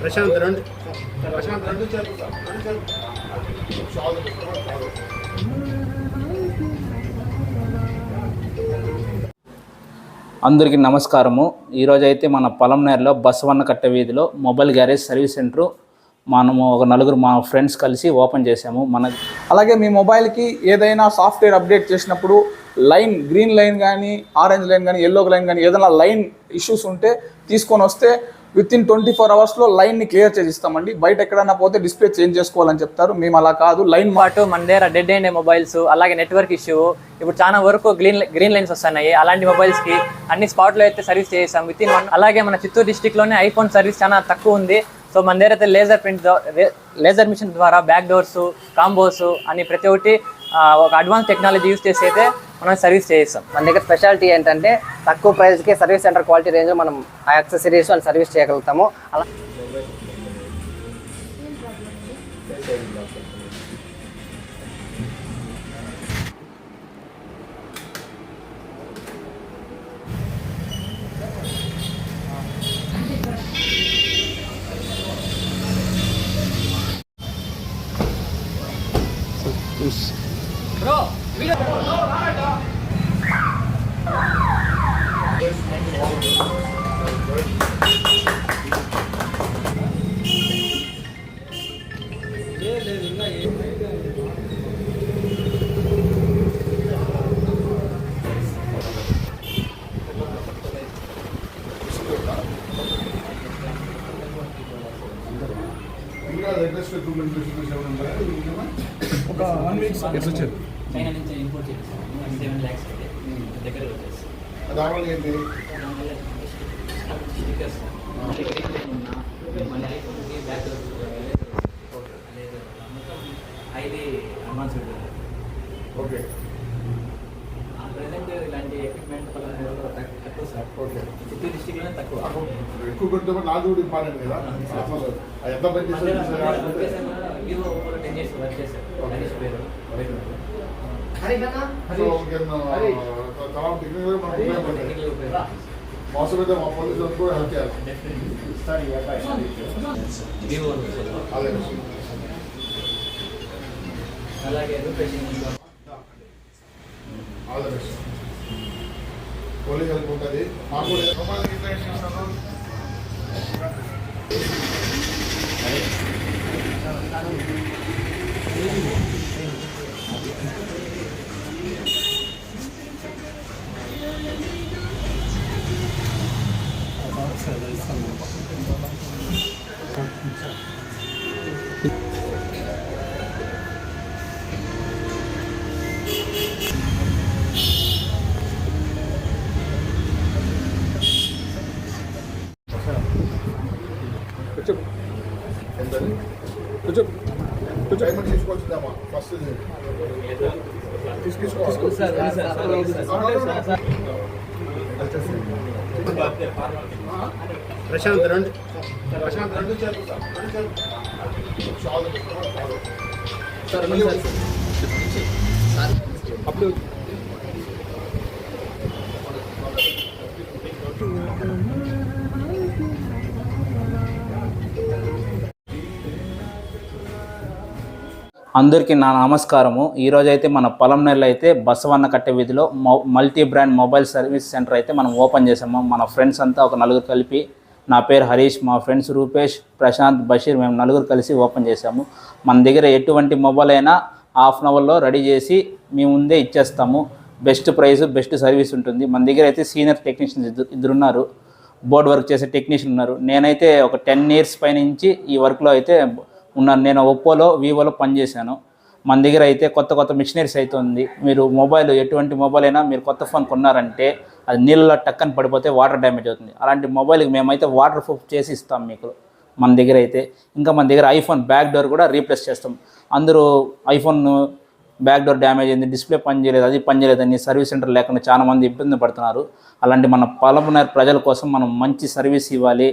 ప్రశాంత్ రెండు. ప్రశాంత్ రెండు. అందరికీ నమస్కారము. ఈరోజు అయితే మన పొలంనేరులో బసవన్న కట్ట వీధిలో మొబైల్ గ్యారేజ్ సర్వీస్ సెంటర్ మనము ఒక నలుగురు మా ఫ్రెండ్స్ కలిసి ఓపెన్ చేసాము మన అలాగే మీ మొబైల్కి ఏదైనా సాఫ్ట్వేర్ అప్డేట్ చేసినప్పుడు లైన్ గ్రీన్ లైన్ కానీ ఆరెంజ్ లైన్ కానీ ఎల్లో లైన్ కానీ ఏదైనా లైన్ ఇష్యూస్ ఉంటే తీసుకొని వస్తే విత్ ఇన్ ట్వంటీ ఫోర్ అవర్స్లో లైన్ని క్లియర్ చేసి ఇస్తామండి. బయట ఎక్కడైనా పోతే డిస్ప్లే చేంజ్ చేసుకోవాలని చెప్తారు. మేము అలా కాదు. లైన్ పాటు మన దగ్గర డెడ్ అయిన మొబైల్స్ అలాగే నెట్వర్క్ ఇష్యూ ఇప్పుడు చాలా వరకు గ్రీన్ గ్రీన్ లైన్స్ వస్తున్నాయి. అలాంటి మొబైల్స్కి అన్ని స్పాట్లో అయితే సర్వీస్ చేసాం విత్ ఇన్ అలాగే మన చిత్తూరు డిస్టిక్లోనే ఐఫోన్ సర్వీస్ చాలా తక్కువ ఉంది. సో మన దగ్గర అయితే లేజర్ ప్రింట్ లేజర్ మిషన్ ద్వారా బ్యాక్ డోర్స్ కాంబోస్ అని ప్రతి ఒక్కటి ఒక అడ్వాన్స్ టెక్నాలజీ యూస్ చేసి అయితే మనం సర్వీస్ చేయిస్తాం మన దగ్గర స్పెషాలిటీ ఏంటంటే తక్కువ ప్రైస్కి సర్వీస్ సెంటర్ క్వాలిటీ రేంజ్లో మనం ఆ యాక్సెసరీస్ అండ్ సర్వీస్ చేయగలుగుతాము. అలా ఇంకా లేటెస్ట్ ఎక్విప్మెంట్ ఫెసిలిటీస్ ఏమైనా ఉన్నాయా ఒక వన్ వీక్ వచ్చారు చైనా నుంచి ఇంపోర్ట్ చేస్తాం సెవెన్ ల్యాక్స్ అయితే దగ్గర వచ్చేసి దానివల్ల ఏంటి స్టిక్కర్స్ మళ్ళీ ఐఫోన్కి back highly advanced okay present ఇలాంటి ఎక్విప్మెంట్ తక్కువ సార్. ఓకే. చిత్తూరు డిస్టిక్లోనే తక్కువ. ఎక్కువ పెడితే నాకు కూడా ఇంపార్టెంట్ కదా అసలు ఎంత పని చేస్తారు టెన్ ఇయర్స్ వర్క్ చేశారు. మా కూడా హెల్ప్ చేయాలి. అలాగే రూపేషన్ all the best. Police help ఉంటుంది. మాకు కూడా ప్రశాంత్ రెండు ప్రశాంత్ రెండు అప్పుడు చేతులు సార్ అందరికీ నా నమస్కారము. ఈరోజు అయితే మన పొలంనేరులో అయితే బసవన్న కట్ట వీధిలో multi brand mobile service center అయితే మనం ఓపెన్ చేసాము మన ఫ్రెండ్స్ అంతా ఒక నలుగురు కలిపి నా పేరు హరీష్ మా ఫ్రెండ్స్ రూపేష్ ప్రశాంత్ బషీర్ మేము నలుగురు కలిసి ఓపెన్ చేసాము మన దగ్గర ఎటువంటి మొబైల్ అయినా హాఫ్ అన్ అవర్లో రెడీ చేసి మీ ముందే ఇచ్చేస్తాము. బెస్ట్ ప్రైస్ బెస్ట్ సర్వీస్ ఉంటుంది. మన దగ్గర అయితే సీనియర్ టెక్నీషియన్స్ ఇద్దరు ఇద్దరున్నారు బోర్డ్ వర్క్ చేసే టెక్నీషియన్ ఉన్నారు. నేనైతే ఒక టెన్ ఇయర్స్ పైనుంచి ఈ వర్క్లో అయితే ఉన్నాను నేను ఒప్పోలో వివోలో పనిచేశాను. మన దగ్గర అయితే కొత్త కొత్త మిషనరీస్ అయితే ఉంది. మీరు మొబైల్ ఎటువంటి మొబైల్ అయినా మీరు కొత్త ఫోన్ కొన్నారంటే అది నీళ్ళలో టక్కని పడిపోతే వాటర్ డ్యామేజ్ అవుతుంది. అలాంటి మొబైల్కి మేమైతే వాటర్ ప్రూఫ్ చేసి ఇస్తాం మీకు. మన దగ్గర అయితే ఇంకా మన దగ్గర ఐఫోన్ బ్యాక్ డోర్ కూడా రీప్లేస్ చేస్తాం. అందరూ ఐఫోన్ బ్యాక్ డోర్ డ్యామేజ్ అయింది డిస్ప్లే పని చేయలేదు అది పని చేయలేదు అని సర్వీస్ సెంటర్ లేకుండా చాలా మంది ఇబ్బంది పడుతున్నారు. అలాంటి మన పలమనేరు ప్రజల కోసం మనం మంచి సర్వీస్ ఇవ్వాలి.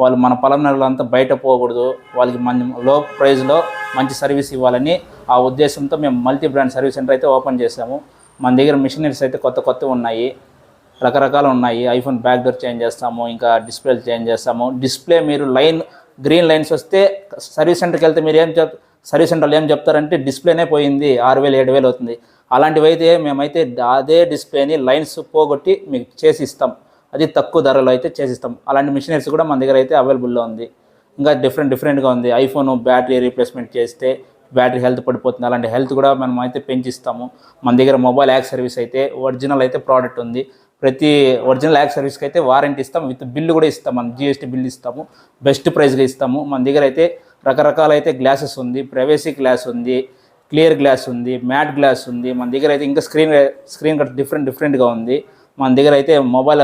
వాళ్ళు మన పలమనేరులో అంతా బయట పోకూడదు. వాళ్ళకి మన లో ప్రైజ్లో మంచి సర్వీస్ ఇవ్వాలని ఆ ఉద్దేశంతో మేము మల్టీ బ్రాండ్ సర్వీస్ సెంటర్ అయితే ఓపెన్ చేసాము మన దగ్గర మిషనరీస్ అయితే కొత్త కొత్త ఉన్నాయి. రకరకాలు ఉన్నాయి. ఐఫోన్ బ్యాక్ డోర్ చేంజ్ చేస్తాము ఇంకా డిస్ప్లే చేంజ్ చేస్తాము. డిస్ప్లే మీరు లైన్ గ్రీన్ లైన్స్ వస్తే సర్వీస్ సెంటర్కి వెళ్తే మీరు ఏం చెప్ సర్వీస్ సెంటర్లో ఏం చెప్తారంటే డిస్ప్లేనే పోయింది. ఆరు వేలు ఏడు వేలు అవుతుంది. అలాంటివి అయితే మేమైతే అదే డిస్ప్లేని లైన్స్ పోగొట్టి మీకు చేసి ఇస్తాం. అది తక్కువ ధరలో అయితే చేసిస్తాం. అలాంటి మిషనరీస్ కూడా మన దగ్గర అయితే అవైలబుల్లో ఉంది. ఇంకా డిఫరెంట్ డిఫరెంట్గా ఉంది. ఐఫోన్ బ్యాటరీ రీప్లేస్మెంట్ చేస్తే బ్యాటరీ హెల్త్ పడిపోతుంది. అలాంటి హెల్త్ కూడా మనం అయితే పెంచిస్తాము. మన దగ్గర మొబైల్ యాక్ సర్వీస్ అయితే ఒరిజినల్ అయితే ప్రోడక్ట్ ఉంది. ప్రతి ఒరిజినల్ యాక్ సర్వీస్కి అయితే వారంటీ ఇస్తాం. విత్ బిల్లు కూడా ఇస్తాం. మనం జిఎస్టీ బిల్ ఇస్తాము. బెస్ట్ ప్రైస్గా ఇస్తాము. మన దగ్గర అయితే రకరకాల అయితే గ్లాసెస్ ఉంది. ప్రైవసీ గ్లాస్ ఉంది. క్లియర్ గ్లాస్ ఉంది. మ్యాట్ గ్లాస్ ఉంది. మన దగ్గర అయితే ఇంకా స్క్రీన్ స్క్రీన్ కట్ డిఫరెంట్ డిఫరెంట్గా ఉంది. మన దగ్గర అయితే మొబైల్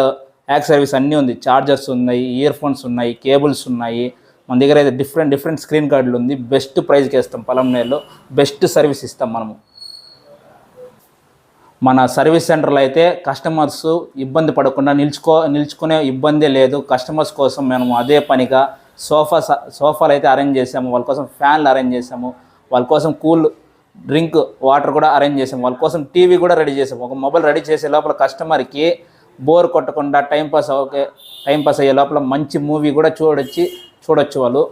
యాక్ సర్వీస్ అన్నీ ఉంది. చార్జర్స్ ఉన్నాయి ఇయర్ ఫోన్స్ ఉన్నాయి కేబుల్స్ ఉన్నాయి. మన దగ్గర అయితే డిఫరెంట్ డిఫరెంట్ స్క్రీన్ కార్డులు ఉంది. బెస్ట్ ప్రైస్కి ఇస్తాం పొలంనేరులో బెస్ట్ సర్వీస్ ఇస్తాం మనము. మన సర్వీస్ సెంటర్లో అయితే కస్టమర్స్ ఇబ్బంది పడకుండా నిల్చుకో నిల్చుకునే ఇబ్బందే లేదు. కస్టమర్స్ కోసం మేము అదే పనిగా సోఫా సోఫాలు అయితే అరేంజ్ చేసాము. వాళ్ళ కోసం ఫ్యాన్లు అరేంజ్ చేసాము. వాళ్ళ కోసం కూల్ డ్రింక్ వాటర్ కూడా అరేంజ్ చేసాము. వాళ్ళ కోసం టీవీ కూడా రెడీ చేసాము. ఒక మొబైల్ రెడీ చేసే లోపల కస్టమర్కి బోర్ కొట్టకుండా టైంపాస్ పాస్ టైంపాస్ అయ్యే లోపల మంచి మూవీ కూడా చూడొచ్చి చూడొచ్చు వాళ్ళు.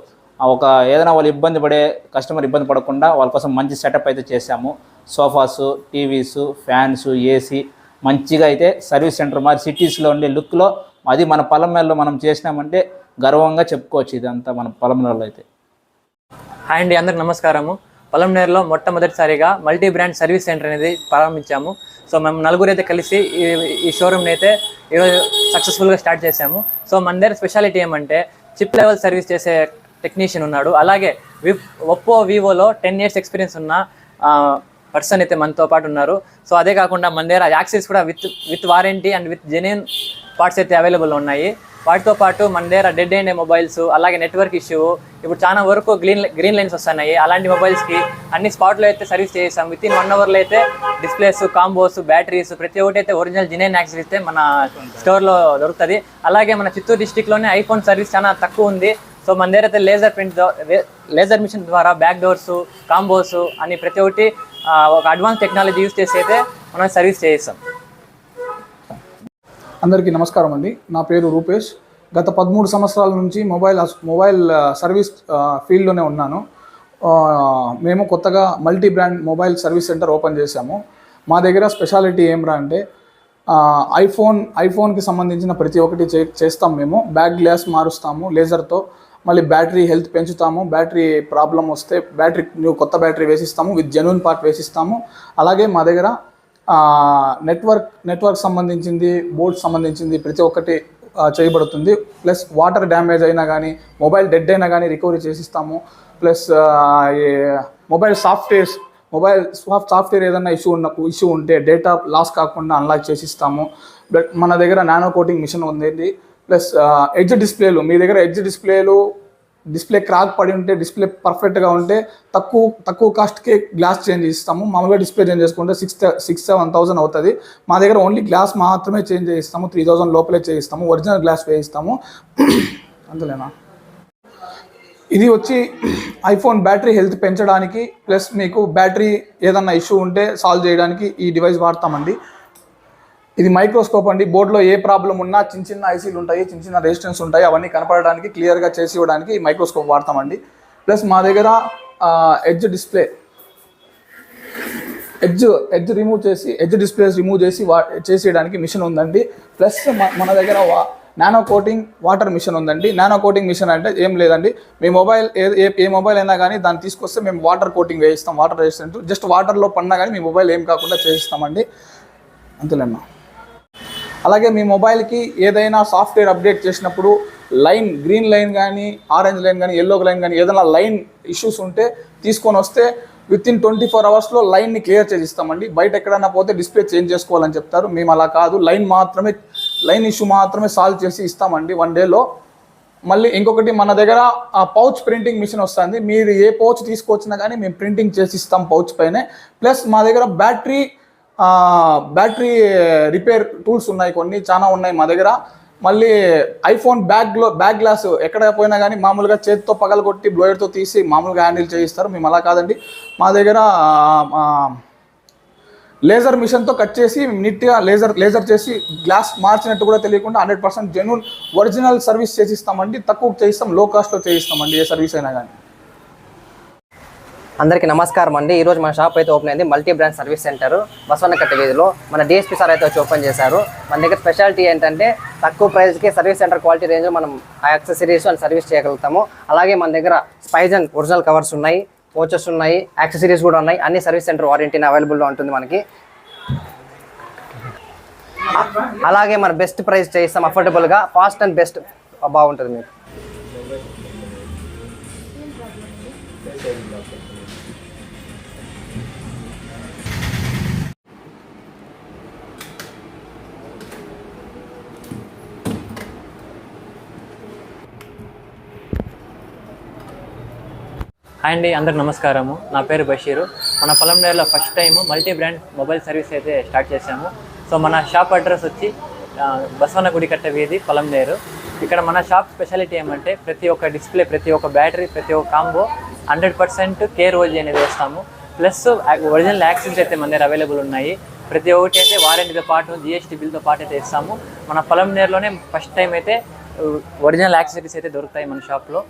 ఒక ఏదైనా వాళ్ళు ఇబ్బంది పడే కస్టమర్ ఇబ్బంది పడకుండా వాళ్ళ కోసం మంచి సెటప్ అయితే చేశాము. సోఫాసు టీవీస్ ఫ్యాన్స్ ఏసీ మంచిగా అయితే సర్వీస్ సెంటర్ మరి సిటీస్లో ఉండే లుక్లో అది మన పొలంలో మనం చేసినామంటే గర్వంగా చెప్పుకోవచ్చు ఇదంతా మన పొలంలో అయితే. హాయ్ అండి అందరికి నమస్కారము. పొలంనేరులో మొట్టమొదటిసారిగా మల్టీ బ్రాండ్ సర్వీస్ సెంటర్ అనేది ప్రారంభించాము. సో మేము నలుగురు అయితే కలిసి ఈ ఈ షోరూమ్ని అయితే ఈరోజు సక్సెస్ఫుల్గా స్టార్ట్ చేసాము సో మన దగ్గర స్పెషాలిటీ ఏమంటే చిప్ లెవెల్ సర్వీస్ చేసే టెక్నీషియన్ ఉన్నాడు. అలాగే వి ఒప్పో వివోలో టెన్ ఇయర్స్ ఎక్స్పీరియన్స్ ఉన్న పర్సన్ అయితే మనతో పాటు ఉన్నారు. సో అదే కాకుండా మన దగ్గర యాక్సెస్ కూడా with with warranty and with genuine parts అయితే అవైలబుల్ ఉన్నాయి. వాటితో పాటు మన దగ్గర డెడ్ అయిన మొబైల్స్ అలాగే నెట్వర్క్ ఇష్యూ ఇప్పుడు చాలా వరకు గ్రీన్ గ్రీన్ లైన్స్ వస్తున్నాయి. అలాంటి మొబైల్స్కి అన్ని స్పాట్లో అయితే సర్వీస్ చేసాం విత్ ఇన్ వన్ అవర్లో అయితే డిస్ప్లేస్ కాంబోస్ బ్యాటరీస్ ప్రతి ఒక్కటి అయితే ఒరిజినల్ జినైన్ యాక్సెస్ అయితే మన స్టోర్లో దొరుకుతుంది. అలాగే మన చిత్తూరు డిస్టిక్లోనే ఐఫోన్ సర్వీస్ చాలా తక్కువ ఉంది. సో మన దగ్గర అయితే లేజర్ ప్రింట్ లేజర్ మిషన్ ద్వారా బ్యాక్ డోర్స్ కాంబోస్ అని ప్రతి ఒక్కటి ఒక అడ్వాన్స్ టెక్నాలజీ యూస్ చేసి అయితే మనం సర్వీస్ చేయిస్తాం. అందరికీ నమస్కారం అండి. నా పేరు రూపేష్. గత పదమూడు సంవత్సరాల నుంచి మొబైల్ మొబైల్ సర్వీస్ ఫీల్డ్లోనే ఉన్నాను. మేము కొత్తగా multi brand mobile service center open చేశాము. మా దగ్గర స్పెషాలిటీ ఏమ్రా అంటే ఐఫోన్ ఐఫోన్కి సంబంధించిన ప్రతి ఒక్కటి చే చేస్తాం మేము. బ్యాక్ గ్లాస్ మారుస్తాము లేజర్తో మళ్ళీ బ్యాటరీ హెల్త్ పెంచుతాము బ్యాటరీ ప్రాబ్లం వస్తే బ్యాటరీ నువ్వు కొత్త బ్యాటరీ వేసిస్తాము విత్ జెన్యున్ పార్ట్ వేసిస్తాము. అలాగే మా దగ్గర నెట్వర్క్ నెట్వర్క్ సంబంధించింది బోర్డ్ సంబంధించింది ప్రతి ఒక్కటి చేయబడుతుంది. ప్లస్ వాటర్ డ్యామేజ్ అయినా కానీ మొబైల్ డెడ్ అయినా కానీ రికవరీ చేసిస్తాము. ప్లస్ ఈ mobile softwares mobile soft software ఏదైనా ఇష్యూ ఉన్న ఇష్యూ ఉంటే డేటా లాస్ కాకుండా అన్లాక్ చేసిస్తాము. బట్ మన దగ్గర నానో కోటింగ్ మిషన్ ఉంది. ప్లస్ ఎడ్జ్ డిస్ప్లేలు మీ దగ్గర ఎడ్జ్ డిస్ప్లేలు డిస్ప్లే క్రాక్ పడి ఉంటే డిస్ప్లే పర్ఫెక్ట్గా ఉంటే తక్కువ తక్కువ కాస్ట్కే గ్లాస్ చేంజ్ చేస్తాము. మామూలుగా డిస్ప్లే చేంజ్ చేసుకుంటే సిక్స్ సిక్స్ సెవెన్ థౌసండ్ అవుతుంది. మా దగ్గర ఓన్లీ గ్లాస్ మాత్రమే చేంజ్ చేయిస్తాము త్రీ థౌసండ్ లోపలే చేయిస్తాము ఒరిజినల్ గ్లాస్ వేయిస్తాము. అంతలేనా ఇది వచ్చి ఐఫోన్ బ్యాటరీ హెల్త్ పెంచడానికి ప్లస్ మీకు బ్యాటరీ ఏదన్నా ఇష్యూ ఉంటే సాల్వ్ చేయడానికి ఈ డివైస్ వాడతామండి. ఇది మైక్రోస్కోప్ అండి. బోర్డులో ఏ ప్రాబ్లం ఉన్నా చిన్న చిన్న ఐసీలు ఉంటాయి చిన్న చిన్న రెసిస్టెన్స్ ఉంటాయి. అవన్నీ కనపడడానికి క్లియర్గా చేసి ఇవ్వడానికి మైక్రోస్కోప్ వాడతామండి. ప్లస్ మా దగ్గర edge display. Edge edge remove చేసి ఎడ్జ్ డిస్ప్లేస్ రిమూవ్ చేసి వా చేసేయడానికి మిషన్ ఉందండి. ప్లస్ మన దగ్గర వా నానో కోటింగ్ వాటర్ మిషన్ ఉందండి. నానో కోటింగ్ మిషన్ అంటే ఏం లేదండి. మీ మొబైల్ ఏ ఏ- ఏ మొబైల్ అయినా కానీ దాన్ని తీసుకొస్తే మేము వాటర్ కోటింగ్ వేయిస్తాం. వాటర్ రెసిస్టెంట్ జస్ట్ వాటర్లో పడినా కానీ మీ మొబైల్ ఏం కాకుండా చేయిస్తామండి అంతేలేమ్మా అలాగే మీ మొబైల్కి ఏదైనా సాఫ్ట్వేర్ అప్డేట్ చేసినప్పుడు లైన్ గ్రీన్ లైన్ కానీ ఆరెంజ్ లైన్ కానీ ఎల్లో లైన్ కానీ ఏదైనా లైన్ ఇష్యూస్ ఉంటే తీసుకొని వస్తే విత్ ఇన్ ట్వంటీ ఫోర్ అవర్స్లో లైన్ని క్లియర్ చేసి ఇస్తామండి బయట ఎక్కడైనా పోతే డిస్ప్లే చేంజ్ చేసుకోవాలని చెప్తారు. మేము అలా కాదు. లైన్ మాత్రమే లైన్ ఇష్యూ మాత్రమే సాల్వ్ చేసి ఇస్తామండి వన్ డేలో మళ్ళీ ఇంకొకటి మన దగ్గర ఆ పౌచ్ ప్రింటింగ్ మిషన్ వస్తుంది. మీరు ఏ పౌచ్ తీసుకొచ్చినా కానీ మేము ప్రింటింగ్ చేసి ఇస్తాం పౌచ్ పైనే. ప్లస్ మా దగ్గర బ్యాటరీ బ్యాటరీ రిపేర్ టూల్స్ ఉన్నాయి కొన్ని చాలా ఉన్నాయి మా దగ్గర. మళ్ళీ ఐఫోన్ బ్యాగ్లో బ్యాగ్ గ్లాస్ ఎక్కడ పోయినా కానీ మామూలుగా చేతితో పగలగొట్టి బ్లోయర్తో తీసి మామూలుగా హ్యాండిల్ చేయిస్తారు. మేము అలా కాదండి. మా దగ్గర లేజర్ మిషన్తో కట్ చేసి నీట్గా లేజర్ లేజర్ చేసి గ్లాస్ మార్చినట్టు కూడా తెలియకుండా hundred percent genuine original service చేసిస్తామండి. తక్కువ చేయిస్తాం లో కాస్ట్లో చేయిస్తామండి ఏ సర్వీస్ అయినా కానీ అందరికీ నమస్కారం అండి. ఈరోజు మన షాప్ అయితే ఓపెన్ అయింది. Multi brand service center Basavannakatta వీధిలో మన డిఎస్పీ సార్ అయితే వచ్చి ఓపెన్ చేశారు. మన దగ్గర స్పెషాలిటీ ఏంటంటే తక్కువ ప్రైస్కి సర్వీస్ సెంటర్ క్వాలిటీ రేంజ్లో మనం ఆ యాక్సెసరీస్ అండ్ సర్వీస్ చేయగలుగుతాము. అలాగే మన దగ్గర స్పైజన్ ఒరిజినల్ కవర్స్ ఉన్నాయి కోచెస్ ఉన్నాయి యాక్సెసరీస్ కూడా ఉన్నాయి. అన్ని సర్వీస్ సెంటర్ వారంటీని అవైలబుల్లో ఉంటుంది మనకి. అలాగే మన బెస్ట్ ప్రైస్ చేస్తాం అఫోర్డబుల్గా ఫాస్ట్ అండ్ బెస్ట్ బాగుంటుంది మీకు. హాయ్ అండి అందరికి నమస్కారము. నా పేరు బషీరు. మన పొలంనేరులో first time multi brand mobile service అయితే స్టార్ట్ చేశాము. సో మన షాప్ అడ్రస్ వచ్చి బసవన గుడి కట్ట వీధి పొలంనేరు. ఇక్కడ మన షాప్ స్పెషాలిటీ ఏమంటే ప్రతి ఒక్క డిస్ప్లే ప్రతి ఒక్క బ్యాటరీ ప్రతి ఒక్క combo hundred percent care OG అనేది వేస్తాము. ప్లస్ ఒరిజినల్ యాక్సెస్ అయితే మన దగ్గర అవైలబుల్ ఉన్నాయి. ప్రతి ఒక్కటి అయితే వారంటీతో పాటు జిఎస్టీ బిల్తో పాటు అయితే ఇస్తాము. మన పొలం నేరులోనే ఫస్ట్ టైం అయితే ఒరిజినల్ యాక్సెసరీస్ అయితే దొరుకుతాయి మన షాప్లో